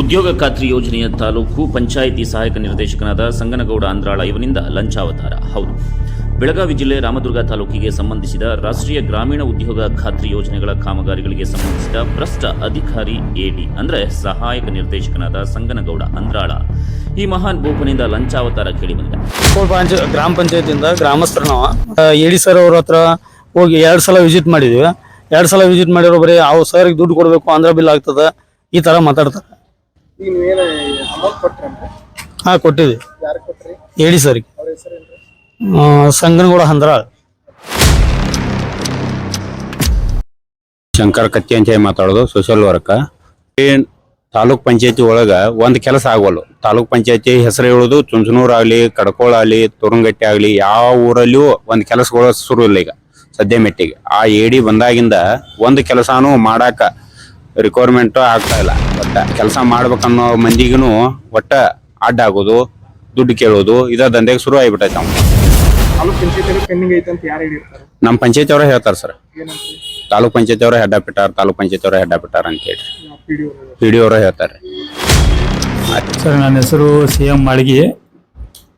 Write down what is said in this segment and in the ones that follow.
ಉದ್ಯೋಗ ಖಾತ್ರಿ ಯೋಜನೆಯ ತಾಲೂಕು ಪಂಚಾಯಿತಿ ಸಹಾಯಕ ನಿರ್ದೇಶಕನಾದ ಸಂಗನಗೌಡ ಅಂದ್ರಾಳ ಇವನಿಂದ ಲಂಚಾವತಾರ. ಹೌದು. ಬೆಳಗಾವಿ ಜಿಲ್ಲೆ ರಾಮದುರ್ಗ ತಾಲೂಕಿಗೆ ಸಂಬಂಧಿಸಿದ ರಾಷ್ಟ್ರೀಯ ಗ್ರಾಮೀಣ ಉದ್ಯೋಗ ಖಾತ್ರಿ ಯೋಜನೆಗಳ ಕಾಮಗಾರಿಗಳಿಗೆ ಸಂಬಂಧಿಸಿದ ಭ್ರಷ್ಟ ಅಧಿಕಾರಿ ಎಡಿ ಅಂದರೆ ಸಹಾಯಕ ನಿರ್ದೇಶಕನಾದ ಸಂಗನಗೌಡ ಅಂದ್ರಾಳ. ಈ ಮಹಾನ್ ಭೂಪನಿಂದ ಲಂಚಾವತಾರ ಕೇಳಿ ಬಂದಿದೆ. ಗ್ರಾಮ ಪಂಚಾಯತಿಯಿಂದ ಗ್ರಾಮಸ್ಥರು ನಾವು. ಎಡಿ ಸರ್ ಅವ್ರ ಹತ್ರ ಹೋಗಿ ಎರಡು ಸಲ ವಿಸಿಟ್ ಮಾಡಿದ್ವಿ. ಎರಡು ಸಲ ವಿಸಿಟ್ ಮಾಡಿರೋ ಬರೀ ಅವು ಸರ್ಗೆ ದುಡ್ಡು ಕೊಡಬೇಕು, ಆಂಧ್ರ ಬಿಲ್ ಆಗ್ತದೆ? ಈ ಥರ ಮಾತಾಡ್ತಾರೆ. ಈಗ ನೀವೇನ ಅಮೌಂಟ್ ಕೊಟ್ರಿ ಅಂತ ಹಾಂ ಕೊಟ್ಟಿದ್ವಿ. ಹೇಳಿ ಕೊಟ್ರಿ ಸರ್ಗೆ ಅವ್ರ ಹೆಸರೇನ್ರಿ ಸಂಗನಗೌಡ ಹಂದ್ರಾಳ್. ಶಂಕರ್ ಕತ್ತಿ ಅಂತ ಹೇಳಿ ಮಾತಾಡೋದು ಸೋಷಿಯಲ್ ವರ್ಕ್ ಏನ್ ತಾಲೂಕ್ ಪಂಚಾಯತಿ ಒಳಗ ಒಂದ್ ಕೆಲಸ ಆಗೋಲ್ಲ. ತಾಲೂಕ್ ಪಂಚಾಯತಿ ಹೆಸರು ಹೇಳೋದು ಚುಂಚನೂರ್ ಆಗ್ಲಿ ಕಡ್ಕೋಳ ಆಗ್ಲಿ ತುರಂಗಟ್ಟಿ ಆಗ್ಲಿ ಯಾವ ಊರಲ್ಲಿಯೂ ಒಂದ್ ಕೆಲಸಗಳು ಶುರು ಇಲ್ಲ ಈಗ ಸದ್ಯ ಮೆಟ್ಟಿಗೆ. ಆ ಏಡಿ ಬಂದಾಗಿಂದ ಒಂದ್ ಕೆಲಸನೂ ಮಾಡಾಕ ರಿಕ್ವೈರ್ಮೆಂಟ್ ಆಗ್ತಾ ಇಲ್ಲ. ಒಟ್ಟ ಕೆಲಸ ಮಾಡ್ಬೇಕನ್ನೋ ಮಂದಿಗೂ ಒಟ್ಟ ಅಡ್ಡ ಆಗೋದು ದುಡ್ಡು ಕೇಳೋದು ಇದ ದಂಧೆಗೆ ಶುರು ಆಗಿಬಿಟ್ಟೈತೆ ಅವ್ನು. ತಾಲೂಕ್ ಪಂಚಾಯತಿ ಪೆಂಡಿಂಗ್ ಐತೆ ಅಂತ ಯಾರು ಹೇಳಿರ್ತಾರೆ? ನಮ್ಮ ಪಂಚಾಯತ್ ಅವರೇ ಹೇಳ್ತಾರೆ ಸರ್. ಏನಂತ? ತಾಲೂಕ್ ಪಂಚಾಯತ್ ಅವರೇ ಹೆಡ್ ಬಿಟ್ಟಾರ ತಾಲೂಕ್ ಪಂಚಾಯತ್ ಅವರೇ ಹೆಡ್ ಬಿಟ್ಟಾರ ಅಂತ ಹೇಳಿ. ಪಿ ಡಿ ಪಿ ಡಿ ಅವರೇ ಹೇಳ್ತಾರೆ. ಸರ್ ನನ್ನ ಹೆಸರು ಸಿ ಎಂ ಮಾಳಿಗೆ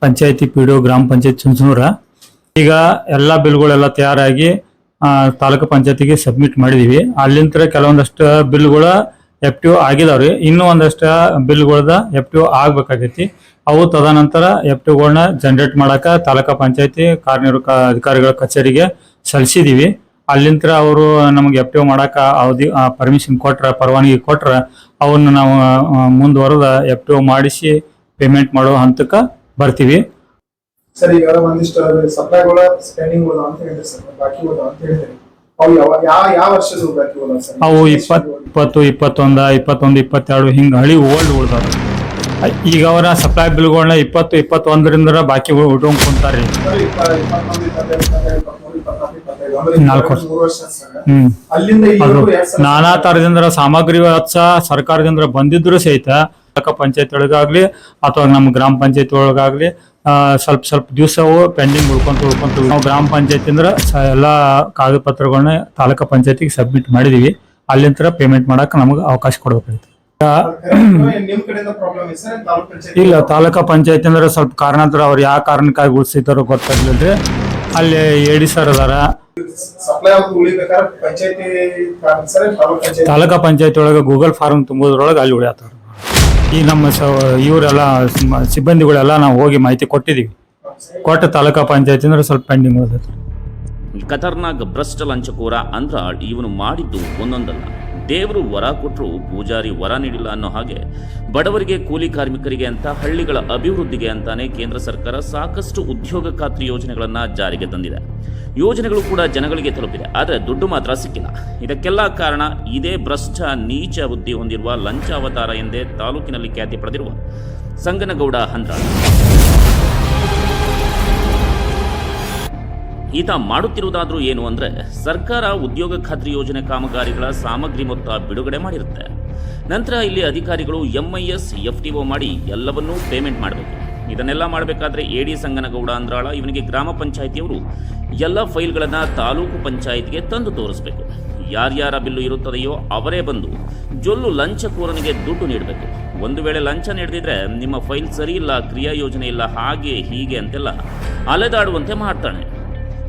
ಪಂಚಾಯತಿ ಪಿ ಡಿ ಒ ಗ್ರಾಮ ಪಂಚಾಯತ್ ಚುಂಚನೂರ. ಈಗ ಎಲ್ಲ ಬಿಲ್ಗಳೆಲ್ಲ ತಯಾರಾಗಿ ತಾಲೂಕು ಪಂಚಾಯತಿಗೆ ಸಬ್ಮಿಟ್ ಮಾಡಿದೀವಿ. ಅಲ್ಲಿಂದ ಕೆಲವೊಂದಷ್ಟು ಬಿಲ್ಗಳ ಎಫ್ ಟಿ ಒ ಆಗಿದಾವ್ರಿ. ಇನ್ನೂ ಒಂದಷ್ಟು ಬಿಲ್ಗಳದ ಎಫ್ ಟಿ ಒ ಆಗ್ಬೇಕಾಗೈತಿ. ಅವು ತದನಂತರ ಎಫ್ ಟಿ ಒಗಳನ್ನ ಜನರೇಟ್ ಮಾಡಕ ತಾಲೂಕು ಪಂಚಾಯತಿ ಕಾರ್ಯನಿರ್ವಾಹಕ ಅಧಿಕಾರಿಗಳ ಕಚೇರಿಗೆ ಸಲ್ಲಿಸಿದೀವಿ. ಅಲ್ಲಿಂದ ಅವರು ನಮಗೆ ಎಫ್ ಟಿ ಒ ಮಾಡಕ ಅವಧಿ ಪರ್ಮಿಷನ್ ಕೊಟ್ರ, ಪರವಾನಗಿ ಕೊಟ್ರ ಅವನ್ನ ನಾವು ಮುಂದುವರೆದ ಎಫ್ ಟಿ ಒ ಮಾಡಿಸಿ ಪೇಮೆಂಟ್ ಮಾಡೋ ಹಂತಕ್ಕೆ ಬರ್ತೀವಿ. ಸರ್ ಈಗ ಒಂದಿಷ್ಟು ಸಪ್ಲೈಗಳ ಸ್ಪೆಂಡಿಂಗ್ ಹೋದ ಅಂತ ಹೇಳಿದ್ರೆ ಸರ್ ಬಾಕಿ ಹೋದ ಅಂತ ಹೇಳಿದ್ರಿ. ಅವು ಯಾವ ಯಾವ ಯಾವ ವರ್ಷದ ಬಾಕಿ ಹೋದ ಸರ್? ಅವು ಇಪ್ಪತ್ ಇಪ್ಪತ್ತು ಇಪ್ಪತ್ತೊಂದ ಇಪ್ಪತ್ತೊಂದು ಇಪ್ಪತ್ತೆರಡು ಹಿಂಗೆ ಹಳಿ ಓಲ್ಡ್ ಉಳ್ದಾವ ಈಗ ಅವರ ಸಪ್ಲೈ ಬಿಲ್ಗಳನ್ನ ಇಪ್ಪತ್ತು ಇಪ್ಪತ್ತೊಂದರಿಂದ ಬಾಕಿ ಉಟ್ಕೊಂಡ್ ಕುಂತಾರ್ರಿ. ನಾಲ್ಕು ವರ್ಷ. ಹ್ಮ್. ನಾನಾ ತರದಿಂದ ಸಾಮಗ್ರಿ ವೆಚ್ಚ ಸರ್ಕಾರದಿಂದ ಬಂದಿದ್ರು ಸಹಿತ ತಾಲೂಕು ಪಂಚಾಯತ್ ಒಳಗಾಗ್ಲಿ ಅಥವಾ ನಮ್ಮ ಗ್ರಾಮ ಪಂಚಾಯತ್ ಒಳಗಾಗ್ಲಿ ಸ್ವಲ್ಪ ಸ್ವಲ್ಪ ದಿವಸವು ಪೆಂಡಿಂಗ್ ಉಳ್ಕೊಂತ ಉಳ್ಕೊಂತ ನಾವು ಗ್ರಾಮ ಪಂಚಾಯತಿ ಅಂದ್ರೆ ಎಲ್ಲ ಕಾಗದ ಪತ್ರಗಳನ್ನ ತಾಲೂಕು ಪಂಚಾಯತಿಗೆ ಸಬ್ಮಿಟ್ ಮಾಡಿದೀವಿ. ಅಲ್ಲಿಂದ ಪೇಮೆಂಟ್ ಮಾಡಕ್ ನಮಗೆ ಅವಕಾಶ ಕೊಡ್ಬೇಕಾಯ್ತು ಇಲ್ಲ ತಾಲೂಕಾ ಪಂಚಾಯತಿ ಅಂದ್ರೆ ಸ್ವಲ್ಪ ಕಾರಣಾಂತರ ಅವ್ರು ಯಾವ ಕಾರಣಕ್ಕಾಗಿ ಉಳಿಸಿದಾರೋ ಗೊತ್ತಾಗ್ಲಿಲ್ರಿ ಅಲ್ಲಿ ಎಡಿ ಸರ್ ಅದಾರ. ತಾಲೂಕಾ ಪಂಚಾಯತ್. ಒಳಗೆ ಗೂಗಲ್ ಫಾರ್ಮ್ ತುಂಬೋದ್ರೊಳಗೆ ಅಲ್ಲಿ ಉಳಿಯತ್ತಾರ. ಈ ನಮ್ಮ ಸ, ಇವರೆಲ್ಲ ಸಿಬ್ಬಂದಿಗಳೆಲ್ಲ ನಾವು ಹೋಗಿ ಮಾಹಿತಿ ಕೊಟ್ಟಿದ್ದೀವಿ. ಕೊಟ್ಟ ತಾಲೂಕಾ ಪಂಚಾಯತ್ ಅಂದ್ರೆ ಸ್ವಲ್ಪ ಪೆಂಡಿಂಗ್ ಉಳಿದೈತೆ ಖತರ್ನಾಕ್ ಭ್ರಷ್ಟ ಲಂಚಕೋರ ಅಂದ್ರ ಇವನು ಮಾಡಿದ್ದು ಒಂದೊಂದಲ್ಲ. ದೇವರು ವರ ಕೊಟ್ಟರು ಪೂಜಾರಿ ವರ ನೀಡಿಲ್ಲ ಅನ್ನೋ ಹಾಗೆ ಬಡವರಿಗೆ ಕೂಲಿ ಕಾರ್ಮಿಕರಿಗೆ ಅಂತ ಹಳ್ಳಿಗಳ ಅಭಿವೃದ್ಧಿಗೆ ಅಂತಾನೆ ಕೇಂದ್ರ ಸರ್ಕಾರ ಸಾಕಷ್ಟು ಉದ್ಯೋಗ ಖಾತ್ರಿ ಯೋಜನೆಗಳನ್ನು ಜಾರಿಗೆ ತಂದಿದೆ. ಯೋಜನೆಗಳು ಕೂಡ ಜನಗಳಿಗೆ ತಲುಪಿದೆ, ಆದರೆ ದುಡ್ಡು ಮಾತ್ರ ಸಿಕ್ಕಿಲ್ಲ. ಇದಕ್ಕೆಲ್ಲ ಕಾರಣ ಇದೇ ಭ್ರಷ್ಟ ನೀಚ ಬುದ್ಧಿ ಹೊಂದಿರುವ ಲಂಚ ಅವತಾರ ಎಂದೇ ತಾಲೂಕಿನಲ್ಲಿ ಖ್ಯಾತಿ ಪಡೆದಿರುವ ಸಂಗನಗೌಡ ಹಂದ್ರಾಳ್ ಈತ ಮಾಡುತ್ತಿರುವುದಾದ್ರೂ ಏನು ಅಂದ್ರೆ ಸರ್ಕಾರ ಉದ್ಯೋಗ ಖಾತ್ರಿ ಯೋಜನೆ ಕಾಮಗಾರಿಗಳ ಸಾಮಗ್ರಿ ಮೊತ್ತ ಬಿಡುಗಡೆ ಮಾಡಿರುತ್ತೆ. ನಂತರ ಇಲ್ಲಿ ಅಧಿಕಾರಿಗಳು ಎಂಐಎಸ್ ಎಫ್ ಟಿ ಒ ಮಾಡಿ ಎಲ್ಲವನ್ನೂ ಪೇಮೆಂಟ್ ಮಾಡಬೇಕು. ಇದನ್ನೆಲ್ಲ ಮಾಡಬೇಕಾದ್ರೆ ಎ ಡಿ ಸಂಗನಗೌಡ ಅಂದ್ರಾಳ ಇವನಿಗೆ ಗ್ರಾಮ ಪಂಚಾಯಿತಿಯವರು ಎಲ್ಲ ಫೈಲ್ಗಳನ್ನು ತಾಲೂಕು ಪಂಚಾಯಿತಿಗೆ ತಂದು ತೋರಿಸಬೇಕು. ಯಾರ್ಯಾರ ಬಿಲ್ಲು ಇರುತ್ತದೆಯೋ ಅವರೇ ಬಂದು ಜೊಲ್ಲು ಲಂಚಕೋರನಿಗೆ ದುಡ್ಡು ನೀಡಬೇಕು. ಒಂದು ವೇಳೆ ಲಂಚ ನೀಡದಿದ್ರೆ ನಿಮ್ಮ ಫೈಲ್ ಸರಿ ಇಲ್ಲ, ಕ್ರಿಯಾ ಯೋಜನೆ ಇಲ್ಲ, ಹಾಗೆ ಹೀಗೆ ಅಂತೆಲ್ಲ ಅಲೆದಾಡುವಂತೆ ಮಾಡ್ತಾನೆ.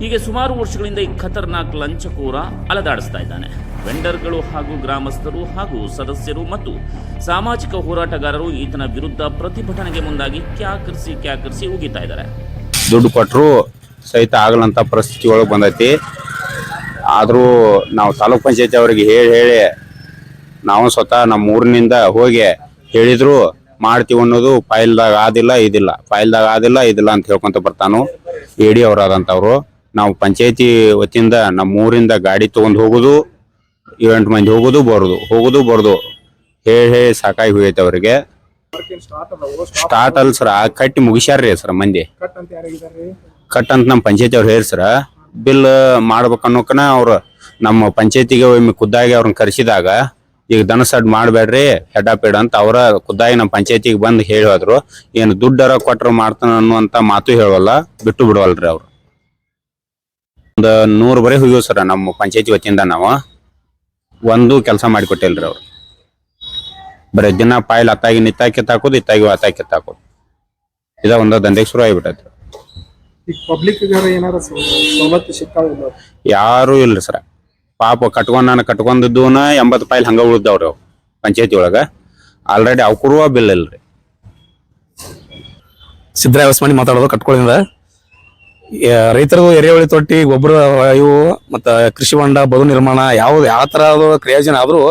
ಹೀಗೆ ಸುಮಾರು ವರ್ಷಗಳಿಂದ ಈ ಖತರ್ನಾಕ್ ಲಂಚಕೋರ ಅಲದಾಡಿಸ್ತಾ ಇದ್ದಾನೆ. ವೆಂಡರ್ಗಳು ಹಾಗೂ ಗ್ರಾಮಸ್ಥರು ಹಾಗೂ ಸದಸ್ಯರು ಮತ್ತು ಸಾಮಾಜಿಕ ಹೋರಾಟಗಾರರು ಈತನ ವಿರುದ್ಧ ಪ್ರತಿಭಟನೆಗೆ ಮುಂದಾಗಿ ಕ್ಯಾಕರಿಸಿ ಕ್ಯಾಕರಿಸಿ ಉಗಿತಾ ಇದ್ದಾರೆ. ದುಡ್ಡು ಕೊಟ್ಟರು ಸಹಿತ ಆಗಲಂತ ಪರಿಸ್ಥಿತಿ ಒಳಗೆ ಬಂದೈತಿ. ಆದರೂ ನಾವು ತಾಲೂಕ್ ಪಂಚಾಯತಿ ಅವರಿಗೆ ಹೇಳಿ ಹೇಳಿ ನಾವು ಸ್ವತಃ ನಮ್ಮ ಊರಿನಿಂದ ಹೋಗಿ ಹೇಳಿದ್ರು ಮಾಡ್ತೀವಿ ಅನ್ನೋದು ಫೈಲ್ದಾಗ ಆದಿಲ್ಲ, ಇದಿಲ್ಲ. ಫೈಲ್ದಾಗ ಆದಿಲ್ಲ, ಇದಿಲ್ಲ ಅಂತ ಹೇಳ್ಕೊಂತ ಬರ್ತಾನು. ಎ ಡಿ ಅವರಾದಂಥವ್ರು ನಾವು ಪಂಚಾಯತಿ ವತಿಯಿಂದ ನಮ್ಮ ಊರಿಂದ ಗಾಡಿ ತೊಗೊಂಡು ಹೋಗೋದು ಏಳೆಂಟು ಮಂದಿ ಹೋಗೋದು, ಬರೋದು. ಹೋಗೋದು, ಬರೋದು. ಹೇಳಿ ಹೇಳಿ ಸಾಕಾಗಿ ಹೋಗೈತೆ ಅವರಿಗೆ. ಸ್ಟಾರ್ಟ್ ಅಲ್ಲ ಸರ್ ಕಟ್ಟಿ ಮುಗಿಸ್ಯಾರ್ರಿ ಸರ್ ಮಂದಿ. ಕಟ್ ಅಂತ ನಮ್ಮ ಪಂಚಾಯತಿ ಅವ್ರು ಹೇಳಿ ಸರ್ ಬಿಲ್ ಮಾಡ್ಬೇಕನ್ನೋಕನ ಅವ್ರು ನಮ್ಮ ಪಂಚಾಯತಿಗೆ ಒಮ್ಮೆ ಖುದ್ದಾಗಿ ಅವ್ರನ್ನ ಕರೆಸಿದಾಗ, ಈಗ ದನ ಸಡ್ ಮಾಡಬೇಡ್ರಿ, ಹೆಡ್ ಅಂತ ಅವರ ಖುದ್ದಾಗಿ ನಮ್ಮ ಪಂಚಾಯತಿಗೆ ಬಂದು ಹೇಳಿ ಹೋದ್ರು ಏನು ದುಡ್ಡರ ಕೊಟ್ಟರು ಮಾಡ್ತಾನ ಅನ್ನುವಂತ ಮಾತು ಹೇಳವಲ್ಲ ಬಿಟ್ಟು ಬಿಡವಲ್ರಿ ಅವ್ರು. ಒಂದು ನೂರು ಬರೀ ಹೋಗ್ಯೋ ಸರ್ ನಮ್ಮ ಪಂಚಾಯತಿ ವತಿಯಿಂದ ನಾವು. ಒಂದು ಕೆಲಸ ಮಾಡಿಕೊಟ್ಟಿಲ್ರಿ ಅವ್ರು. ಬರೀ ದಿನ ಪಾಯಲ್ ಅತ್ತಾಗಿ ನಿತ್ತಾಗಿ ಕಿತ್ತಾಕೋದು ಇತ್ತಾಗಿ ಅತ್ತಾಗಿ ಕಿತ್ತಾಕೋದು ಇದ ಒಂದು ದಂಧೆಗೆ ಶುರು ಆಗಿಬಿಟ್ಟೈತೆ ಈಗ ಪಬ್ಲಿಕ್ ಏನಾರ ಸವ- ಸವಲತ್ತು ಸಿಕ್ಕಾವಿಲ್ಲ ಯಾರು ಇಲ್ರಿ ಸರ. ಪಾಪ ಕಟ್ಕೊಂಡ್ ನಾನು ಕಟ್ಕೊಂಡಿದ್ದೂನ ಎಂಬತ್ತು ಪಾಯಲ್ ಹಂಗ ಉಳಿದವ್ರಿ ಅವು ಪಂಚಾಯತಿ ಒಳಗ. ಆಲ್ರೆಡಿ ಅವಕರುವ ಬಿಲ್ ಇಲ್ರಿ. ಸಿದ್ದರಾಯ ಹೊಸಮನಿ ಮಾತಾಡೋದು ಕಟ್ಕೊಳ್ಳಿಂದ ರೈತರದು ಎರೆಹುಳಿ ತೊಟ್ಟಿ, ಗೊಬ್ಬರ ಇವು ಮತ್ತು ಕೃಷಿ ಹೊಂಡ, ಬದು ನಿರ್ಮಾಣ, ಯಾವ್ದು, ಯಾವ ಥರ ಅದು ಕ್ರಿಯೋಜನ ಆದರೂ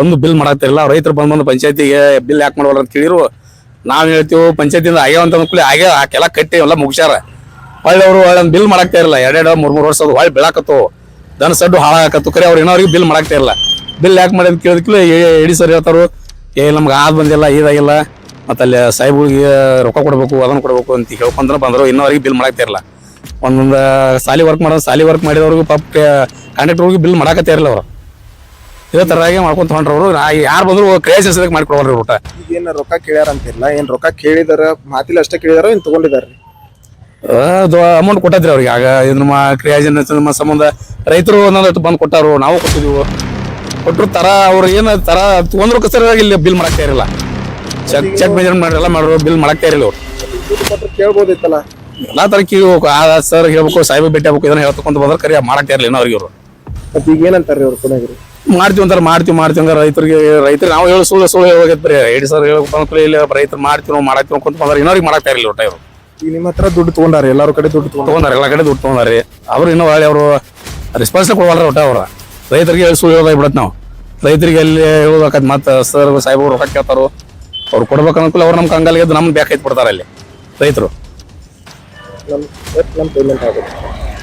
ಒಂದು ಬಿಲ್ ಮಾಡಾಕ್ತಿರಲ್ಲ. ರೈತರು ಬಂದು ಬಂದು ಪಂಚಾಯತಿಗೆ ಬಿಲ್ ಯಾಕೆ ಮಾಡೋಲ್ಲ ಅಂತ ಕೇಳಿರು. ನಾವು ಹೇಳ್ತೀವಿ, ಪಂಚಾಯತಿಯಿಂದ ಆಗ್ಯಾವ ಅಂತ ಅಂದ್ಕೊಳ್ಳಿ ಆಗ್ಯಾವ ಆಕೆಲ್ಲ ಕಟ್ಟಿ ಎಲ್ಲ ಮುಗಿಸ್ಯಾರ. ಹೊಳ್ಳಿ ಅವರು ಬಿಲ್ ಮಾಡಾಕ್ತಾ ಇರಲ್ಲ. ಎರಡೆರಡು, ಮೂರ್, ಮೂರು ವರ್ಷ ಅದು ಹೊಳ್ಳಿ ಬೆಳಕತ್ತು ದನ ಸಡ್ಡು ಹಾಳಾಗತ್ತು ಕರೆ ಅವ್ರು ಇನ್ನೋರಿಗೆ ಬಿಲ್ ಮಾಡಾಕ್ತಾ ಇರಲ್ಲ. ಬಿಲ್ ಯಾಕೆ ಮಾಡಿ ಅಂತ ಕೇಳಿದ್ಕೂಲೆ ಎಡಿ ಸರ್ ಹೇಳ್ತಾರು, ಏ, ನಮ್ಗೆ ಆದ್ ಬಂದಿಲ್ಲ ಇದಾಗಿಲ್ಲ ಮತ್ತೆ ಅಲ್ಲಿ ಸಾಹೇಬ್ರಿಗೆ ರೊಕ್ಕ ಕೊಡ್ಬೇಕು ಅದನ್ನು ಕೊಡ್ಬೇಕು ಅಂತ ಹೇಳ್ಕೊಂಡ್ರೆ, ಬಂದ್ರು. ಇನ್ನೋರಿಗೆ ಬಿಲ್ ಮಾಡಾಕ್ತಾ ಇರಲ್ಲ. ಒಂದೊಂದು ಸಾಲಿ ವರ್ಕ್ ಮಾಡೋ ಸಾಲಿ ವರ್ಕ್ ಮಾಡಿದವ್ರಿಗೂ ಪಾಪ ಕಾಂಟ್ರಾಕ್ಟರ್ಗೆ ಬಿಲ್ ಮಾಡಾಕತ್ತೇ ಇರಲ್ಲ ಅವರು. ಇದೇ ಥರವಾಗಿ ಮಾಡ್ಕೊಂತ ಹೊಂಟ್ರವ್ರು ಯಾರು ಬಂದ್ರು ಕ್ರೇಜ್ ಹೆಸರಿಗೆ ಮಾಡ್ಕೊಡ್ರಿ ಊಟ. ಏನು ರೊಕ್ಕ ಕೇಳ್ಯಾರ ಇಲ್ಲ. ಏನ್ ರೊಕ್ಕ ಕೇಳಿದಾರ ಮಾತಿಲ್ಲ ಅಷ್ಟೇ ಕೇಳಿದಾರ ಏನ್ ತಗೊಂಡಿದಾರ ಅದು ಅಮೌಂಟ್ ಕೊಟ್ಟದ್ರಿ ಅವ್ರಿಗೆ. ಆಗ ಇದು ನಮ್ಮ ಕ್ರಿಯಾಜನ ನಮ್ಮ ಸಂಬಂಧ ರೈತರು ಒಂದೊಂದು ಬಂದು ಕೊಟ್ಟಾರು. ನಾವು ಕೊಟ್ಟಿದ್ವು ಕೊಟ್ಟರು ತರ ಅವ್ರು ಏನು ತರ ತೊಗೊಂಡ್ರು ಕಸರಾಗಿ ಇಲ್ಲಿ ಬಿಲ್ ಮಾಡಾಕ್ತಾ ಇರಲಿಲ್ಲ. ಚೆಕ್ ಚೆಕ್ ಮೆಜರ್ಮೆಂಟ್ ಮಾಡಿರಲ್ಲ ಮಾಡೋರು ಬಿಲ್ ಮಾಡಾಕ್ತಾ ಇರಲಿಲ್ಲ ಅವ್ರು ಕೇಳ್ಬೋದಿತ್ತಲ್ಲ. ಎಲ್ಲಾ ತರ ಹೋಗ್ಬೇಕು. ಆ ಸರ್ ಹೇಳ್ಬೇಕು ಸಾಹೇಬ್ ಭೇಟಿ ಆಗ್ಬೇಕು ಇದನ್ನ ಹೇಳ್ತಕೊಂತ ಬಂದ್ರೆ ಕರೆಯ ಮಾಡಾಕ್ತಾ ಇರಲಿಲ್ಲ ಇನ್ನೂ ಅವ್ರಿಗೆ ಇವರು ಮತ್ ಈಗ ಏನಂತಾರ್ರಿ ಅವ್ರು ಮಾಡ್ತೀವಿ ಅಂತಾರೆ ಮಾಡ್ತೀವಿ ಮಾಡ್ತೀವಿ ಅಂದ್ರೆ ರೈತರಿಗೆ ರೈತರಿಗೆ ನಾವು ಹೇಳಿ ಸುಳ್ಳು ಸುಳ್ಳು ಹೋಗೈತೆ ಬರೀ ಸರ್ ಬಂದ್ರೆ ಇಲ್ಲಿ ರೈತರು ಮಾಡ್ತೀವಿ ನಾವು ಮಾಡಾಕ್ತೀವಿ ಅಂತ ಬಂದ್ರೆ ಇನ್ನೋರಿಗೆ ಮಾಡಾಕ್ತಾ ಇರಲಿಲ್ಲ ಒಟ್ಟ ಇವರು. ಈಗ ನಿಮ್ಮ ಹತ್ರ ದುಡ್ಡು ತಗೊಂಡಾರೆ ಎಲ್ಲಾರು ಕಡೆ ದುಡ್ಡು ತಗೊಂಡಾರ? ಎಲ್ಲ ಕಡೆ ದುಡ್ಡು ತಗೊಂಡಾರೆ. ಅವ್ರು ಇನ್ನೂ ಒಳ್ಳೆ ಅವರು ರೆಸ್ಪಾನ್ಸ್ ಕೊಡವಲ್ರ ಒಟ್ಟ ಅವ್ರ. ರೈತರಿಗೆ ಹೇಳಿ ಸುಳ್ಳು ಹೇಳೋದಾಗಿ ಬಿಡತ್ ನಾವು. ರೈತರಿಗೆ ಅಲ್ಲಿ ಹೇಳ್ಬೇಕಾದ್ ಮತ್ತೆ ಸರ್ ಸಾಹೇಬರು ರೊಕ್ಕ ಕೇಳ್ತಾರೋ ಅವ್ರು ಕೊಡ್ಬೇಕು ಅನ್ಕೂಲ ಅವ್ರು ನಮ್ಮ ಕಂಗಾಲಿಗೆ ನಮ್ಮ ಬೇಕಾಯ್ತು ಬಿಡ್ತಾರ ಅಲ್ಲಿ ರೈತರು. ನಮ್ ನಮ್ ಪೇಮೆಂಟ್ ಆಗುತ್ತೆ.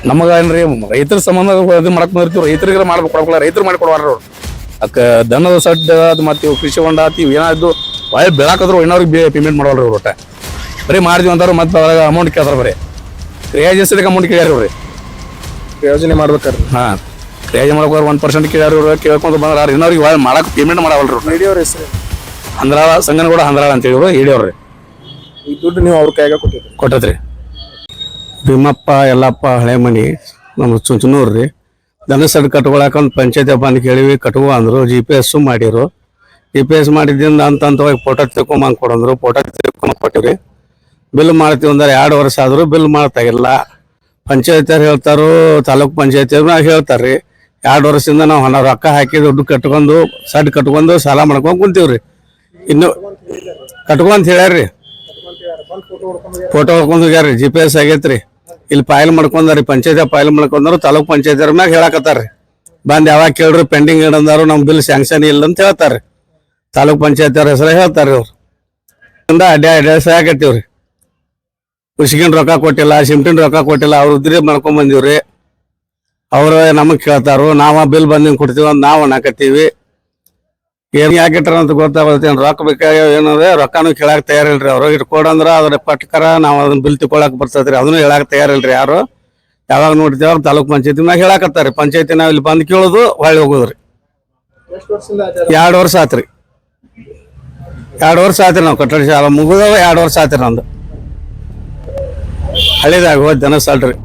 ನಮಗ ಏನ್ರಿ ರೈತರ ಸಂಬಂಧ ಇದು ಮಾಡಕ್ ಇರ್ತೀವಿ ರೈತರಿಗೆ ಮಾಡ್ಬೇಕು ರೈತರು ಮಾಡಿ ಕೊಡವಾರ ಅವ್ರು. ಅಕ್ಕ ದನದ ಸಡ್ ಅದು ಮತ್ತೆ ಇವು ಕೃಷಿ ಹೊಂಡ ಆತಿ ಏನಾದ್ರು ಬಾಯ್ ಬೆಳಕಾದ್ರು ಇನ್ನವ್ರಿಗೆ ಪೇಮೆಂಟ್ ಮಾಡವಲ್ರಿ ಅವ್ರು ಒಟ್ಟ. ಬರೀ ಮಾಡ್ದೀವಿ ಅಂತಾರು ಮತ್ತೆ ಅವಾಗ ಅಮೌಂಟ್ ಕೇಳ್ತಾರ ಬರೀ. ಕ್ರಿಯಾಜನ್ಸಿದಾಗ ಅಮೌಂಟ್ ಕೇಳ್ಯಾರ ಅವ್ರಿ ಯೋಜನೆ ಮಾಡ್ಬೇಕಾರ ಹಾ ಕ್ರಿಯಾಜ್ ಮಾಡ್ಬೇಕಾದ್ರೆ ಒಂದು ಪರ್ಸೆಂಟ್ ಕೇಳ್ಯಾರ ಅವ್ರು ಕೇಳ್ಕೊಂತ ಬಂದ್ರೆ ಇನ್ನವ್ರಿಗೆ ಒಳ್ಳೆ ಮಾಡಕ್ ಪೇಮೆಂಟ್ ಮಾಡವಲ್ರಿ ಅವ್ರು. ಸಂಘನ ಹೆಸರು. ಹಂದ್ರಾಳ ಸಂಗನಗೌಡ ಹಂದ್ರಾಳ ಅಂತ ಹೇಳಿದ್ರು ಹಿಡಿಯವ್ರಿ ಈ ದುಡ್ಡು ನೀವು ಅವ್ರ ಕೈಯಾಗ ಕೊಟ್ಟಿದ್ರಿ. ಕೊಟ್ಟತ್ರಿ ಭೀಮಪ್ಪ, ಯಲ್ಲಪ್ಪ, ಹಳೆ ಮನಿ, ನಮ್ಮ ಚುಂಚನೂರು ರೀ. ದನ ಸಡ್ ಕಟ್ಕೊಳಕ ಒಂದು ಪಂಚಾಯತಿ ಬಂದು ಕೇಳಿವಿ, ಕಟ್ಕೋ ಅಂದರು ಜಿ ಪಿ ಎಸ್ಸು ಮಾಡಿರು. ಜಿ ಪಿ ಎಸ್ ಮಾಡಿದ್ದಿಂದ ಅಂತ ಹೋಗಿ ಫೋಟೋ ತಿಳ್ಕೊಂಬಂದು ಕೊಡಂದ್ರು ಫೋಟೋ ತಿಳ್ಕೊಂಬಂದು ಕೊಟ್ಟಿವಿ ಬಿಲ್ ಮಾಡ್ತೀವಿ ಅಂದ್ರೆ ಎರಡು ವರ್ಷ ಆದರೂ ಬಿಲ್ ಮಾಡ್ತಾಗಿಲ್ಲ ಪಂಚಾಯತಿಯವ್ರು ಹೇಳ್ತಾರು, ತಾಲೂಕ್ ಪಂಚಾಯತಿಯವ್ರು ಹೇಳ್ತಾರ್ರಿ. ಎರಡು ವರ್ಷದಿಂದ ನಾವು ಹಣ ರೊಕ್ಕ ಹಾಕಿ ದುಡ್ಡು ಕಟ್ಕೊಂಡು, ಸಡ್ ಕಟ್ಕೊಂಡು ಸಾಲ ಮಾಡ್ಕೊಂಡು ಕುಂತೀವ್ರಿ. ಇನ್ನು ಕಟ್ಕೊಂತ ಹೇಳ್ಯಾರ್ರಿ. ಫೋಟೋ ಹೊಡ್ಕೊಂಡು ಜಿ ಪಿ ಎಸ್ ಆಗೈತ್ರಿ. ಇಲ್ಲಿ ಫೈಲ್ ಮಾಡ್ಕೊಂಡಾರಿ ಪಂಚಾಯತ್ ಫೈಲ್ ಮಾಡ್ಕೊಂಡಾರು, ತಾಲೂಕ್ ಪಂಚಾಯತ್ ಮ್ಯಾಗ ಹೇಳಕತ್ತಾರ್ರಿ. ಬಂದ್ ಯಾವಾಗ ಕೇಳ್ರಿ ಪೆಂಡಿಂಗ್ ಇಡಂದಾರು, ನಮ್ ಬಿಲ್ ಸ್ಯಾಂಕ್ಷನ್ ಇಲ್ಲ ಅಂತ ಹೇಳ್ತಾರ್ರಿ. ತಾಲೂಕ್ ಪಂಚಾಯತ್ ಅವ್ರ ಹೆಸರು ಹೇಳ್ತಾರ್ರಿ ಅವ್ರು. ಅಡ್ಡ ಅಡ್ಡ ಸಾಕತ್ತೀವ್ರಿ ಕೃಷಿಗಿನ್ ರೊಕ್ಕ ಕೊಟ್ಟಿಲ್ಲ, ಸಿಮ್ಟಿನ ರೊಕ್ಕ ಕೊಟ್ಟಿಲ್ಲ, ಅವ್ರ ಉದ್ರಿ ಮಾಡ್ಕೊಂಡ್ ಬಂದಿವ್ರಿ. ಅವ್ರ ನಮಗ್ ಕೇಳ್ತಾರು, ನಾವ ಬಿಲ್ ಬಂದಿಂಗ್ ಕೊಡ್ತೀವಿ ಅಂತ ನಾವು ಅನ್ನಕತ್ತೀವಿ. ಏನ್ ಯಾಕಿಟ್ರ ಅಂತ ಗೊತ್ತಾಗತ್ತೇನ್ ರೊಕ್ಕ ಬೇಕಾಗ್ಯಾವ ಏನಂದ್ರೆ ರೊಕ್ಕನು ಕೇಳಾಕ್ ತಯಾರಿಲ್ರಿ ಅವ್ರು. ಇಟ್ಕೊಡಂದ್ರ ಅದ್ರ ಪಟ್ಕರ ನಾವ್ ಅದನ್ನ ಬಿಲ್ ತಿಳ್ಕೊಳಕ್ ಬರ್ತೈತ್ರಿ. ಅದನ್ನು ಹೇಳಾಕ್ ತಯಾರಿಲ್ರಿ ಯಾರು. ಯಾವಾಗ ನೋಡ್ತೀವಿ ತಾಲೂಕ್ ಪಂಚಾಯತಿ ಮ್ಯಾಗ ಹೇಳಾಕತ್ತಾರಿ. ಪಂಚಾಯತಿ ನಾವ್ ಇಲ್ಲಿ ಬಂದ್ ಕೇಳೋದು ಹೊಳ್ಳಿ ಹೋಗೋದ್ರಿ. ಎರಡ್ ವರ್ಷ ಆತ್ರಿ. ಎರಡ್ ವರ್ಷ ಆತ್ರಿ ನಾವ್ ಕಟ್ಟಡ ಶಾಲೆ ಮುಗಿದವ ಎರಡ್ ವರ್ಷ ಆತ್ರಿ ನಂದು. ಹಳೇದಾಗ ಹೋದ್ ಜನ ಸಾಲ್ರಿ.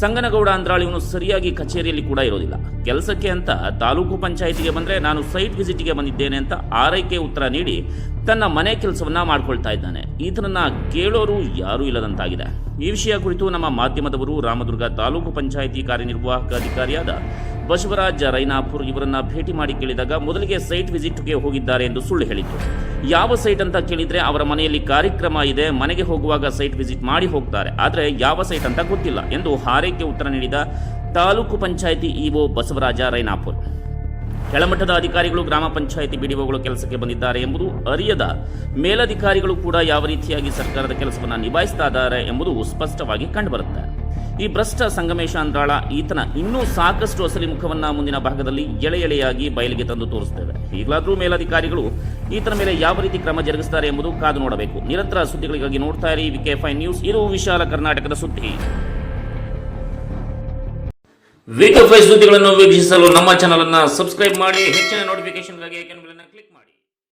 ಸಂಗನಗೌಡ ಅಂದ್ರಾಳ್ ಇವನು ಸರಿಯಾಗಿ ಕಚೇರಿಯಲ್ಲಿ ಕೂಡ ಇರೋದಿಲ್ಲ. ಕೆಲಸಕ್ಕೆ ಅಂತ ತಾಲೂಕು ಪಂಚಾಯಿತಿಗೆ ಬಂದ್ರೆ ನಾನು ಸೈಟ್ ವಿಸಿಟ್ಗೆ ಬಂದಿದ್ದೇನೆ ಅಂತ ಆರೈಕೆ ಉತ್ತರ ನೀಡಿ ತನ್ನ ಮನೆ ಕೆಲಸವನ್ನ ಮಾಡ್ಕೊಳ್ತಾ ಇದ್ದಾನೆ. ಈತನನ್ನ ಕೇಳೋರು ಯಾರೂ ಇಲ್ಲದಂತಾಗಿದೆ. ಈ ವಿಷಯ ಕುರಿತು ನಮ್ಮ ಮಾಧ್ಯಮದವರು ರಾಮದುರ್ಗ ತಾಲೂಕು ಪಂಚಾಯಿತಿ ಕಾರ್ಯನಿರ್ವಾಹಕ ಅಧಿಕಾರಿಯಾದ ಬಸವರಾಜ ರೈನಾಪುರ್ ಇವರನ್ನ ಭೇಟಿ ಮಾಡಿ ಕೇಳಿದಾಗ ಮೊದಲಿಗೆ ಸೈಟ್ ವಿಸಿಟ್ಗೆ ಹೋಗಿದ್ದಾರೆ ಎಂದು ಸುಳ್ಳು ಹೇಳಿತು ಯಾವ ಸೈಟ್ ಅಂತ ಕೇಳಿದ್ರೆ ಅವರ ಮನೆಯಲ್ಲಿ ಕಾರ್ಯಕ್ರಮ ಇದೆ, ಮನೆಗೆ ಹೋಗುವಾಗ ಸೈಟ್ ವಿಸಿಟ್ ಮಾಡಿ ಹೋಗ್ತಾರೆ. ಆದರೆ ಯಾವ ಸೈಟ್ ಅಂತ ಗೊತ್ತಿಲ್ಲ ಎಂದು ಹಾರೈಕೆ ಉತ್ತರ ನೀಡಿದ ತಾಲೂಕು ಪಂಚಾಯಿತಿ ಇಒ ಬಸವರಾಜ ರೈನಾಪುರ್. ಕೆಳಮಟ್ಟದ ಅಧಿಕಾರಿಗಳು ಗ್ರಾಮ ಪಂಚಾಯಿತಿ ಬಿಡಿಒಗಳು ಕೆಲಸಕ್ಕೆ ಬಂದಿದ್ದಾರೆ ಎಂಬುದು ಅರಿಯದ ಮೇಲಧಿಕಾರಿಗಳು ಕೂಡ ಯಾವ ರೀತಿಯಾಗಿ ಸರ್ಕಾರದ ಕೆಲಸವನ್ನು ನಿಭಾಯಿಸ್ತಾ ಇದ್ದಾರೆ ಎಂಬುದು ಸ್ಪಷ್ಟವಾಗಿ ಕಂಡುಬರುತ್ತೆ. ಈ ಭ್ರಷ್ಟ ಸಂಗಮೇಶ ಅಂದ್ರಾಳ ಈತನ ಇನ್ನೂ ಸಾಕಷ್ಟು ಅಸಲಿ ಮುಖವನ್ನ ಮುಂದಿನ ಭಾಗದಲ್ಲಿ ಎಳೆ ಎಳೆಯಾಗಿ ಬಯಲಿಗೆ ತಂದು ತೋರಿಸುತ್ತೇವೆ ಈಗಲಾದರೂ ಮೇಲಧಿಕಾರಿಗಳು ಈತನ ಮೇಲೆ ಯಾವ ರೀತಿ ಕ್ರಮ ಜರುಗಿಸುತ್ತಾರೆ ಎಂಬುದು ಕಾದು ನೋಡಬೇಕು. ನಿರಂತರ ಸುದ್ದಿಗಳಿಗಾಗಿ ನೋಡ್ತಾ ಇರಿ ವಿಕೆ ನ್ಯೂಸ್. ಇದು ವಿಶಾಲ ಕರ್ನಾಟಕದ ಸುದ್ದಿ. ವಿಕೆ ಫೈ ಸುದ್ದಿಗಳನ್ನು ವೀಕ್ಷಿಸಲು ನಮ್ಮ ಚಾನಲ್ ಅನ್ನು ಸಬ್ಸ್ಕ್ರೈಬ್ ಮಾಡಿ, ಹೆಚ್ಚಿನ ನೋಟಿಫಿಕೇಶನ್ಗಾಗಿ ಕ್ಲಿಕ್ ಮಾಡಿ.